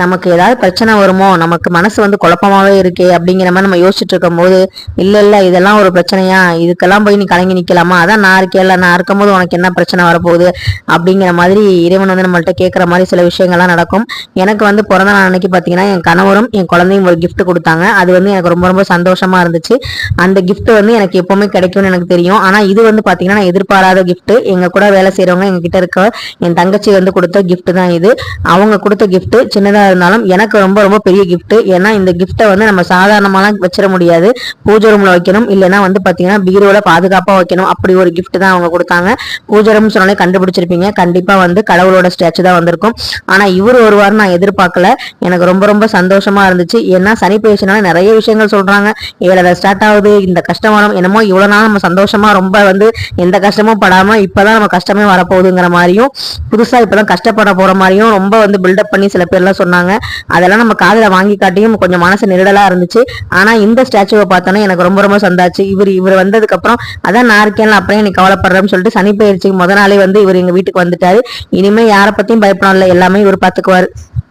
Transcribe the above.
நமக்கு ஏதாவது பிரச்சனை வருமோ நமக்கு மனசு வந்து குழப்பமாவே இருக்கே அப்படிங்கிற மாதிரி நம்ம யோசிச்சுட்டு இருக்கும்போது இல்லை இல்லை இதெல்லாம் ஒரு பிரச்சனையா? இதுக்கெல்லாம் போய் நீ கலங்கி நிற்கலாமா அதான் நான் இருக்கேன்ல நான் இருக்கும்போது உனக்கு என்ன பிரச்சனை வரப்போகுது? அப்படிங்கிற மாதிரி இறைவன் வந்து நம்மள்ட்ட கேட்குற மாதிரி சில விஷயங்கள்லாம் நடக்கும். எனக்கு வந்து பிறந்த நாள் அன்னைக்கு பார்த்தீங்கன்னா என் கணவரும் என் குழந்தையும் ஒரு கிஃப்ட் கொடுத்தாங்க. அது வந்து எனக்கு ரொம்ப ரொம்ப சந்தோஷமா இருந்துச்சு. அந்த கிஃப்ட் வந்து எனக்கு எப்பவுமே கிடைக்கும்னு எனக்கு தெரியும். ஆனால் இது வந்து பார்த்தீங்கன்னா நான் எதிர்பாராத கிஃப்ட் எங்க கூட வேலை செய்கிறவங்க எங்ககிட்ட இருக்க என் தங்கச்சி வந்து கொடுத்த கிஃப்ட் தான் இது. அவங்க கொடுத்த கிஃப்ட் சின்னதாக இருந்தாலும் எனக்கு ரொம்ப ரொம்ப பெரிய கிஃப்ட் ஏன்னா இந்த கிஃப்ட்டை வந்து நம்ம சாதாரணமாலாம் வச்சிட முடியாது. பூஜை ரூம்ல வைக்கணும். இல்லைன்னா வந்து பாத்தீங்கன்னா பீரோல பாதுகாப்பா வைக்கணும். அப்படி ஒரு கிஃப்ட் தான் அவங்க கொடுத்தாங்க. பூஜை ரூம் சொன்னாலே கண்டுபிடிச்சிருப்பீங்க. கண்டிப்பா வந்து கடவுளோட ஸ்டாச்சு தான் வந்திருக்கும். ஆனா இவர் ஒருவார் நான் எதிர்பார்க்கல. எனக்கு ரொம்ப ரொம்ப சந்தோஷமா இருந்துச்சு. ஏன்னா சனி பேசினால நிறைய விஷயங்கள் சொல்றாங்க. ஏழரை ஸ்டார்ட் ஆகுது. இந்த கஷ்டமானம் வரும் என்னமோ இவ்வளவு நாள் நம்ம சந்தோஷமா ரொம்ப வந்து எந்த கஷ்டமும் படாம இப்பதான் நம்ம கஷ்டமே வரப்போகுதுங்கிற மாதிரியும் புதுசா இப்பதான் கஷ்டப்பட போற மாதிரியும் ரொம்ப வந்து பில்டப் பண்ணி சில பேர்லாம் சொன்னாங்க. அதெல்லாம் நம்ம காதுல வாங்கி காட்டியும் கொஞ்சம் மனசு நெருடலாக இருந்துச்சு. ஆனா இந்த ஸ்டாச்சுவை பார்த்தோன்னே எனக்கு ரொம்ப ரொம்ப சந்தாச்சு. இவர் இவர் வந்ததுக்கப்புறம் அதான் நான் இருக்கேன்ல அப்புறம் நீ கவலைப்படுறேன்னு சொல்லிட்டு சனி பயிற்சிக்கு முத நாளே வந்து இவர் எங்கள் வீட்டுக்கு வந்துட்டாரு. இனிமேல் யாரை பத்தியும் பயப்படும் இல்ல எல்லாமே இவர் பாத்துக்குவாரு.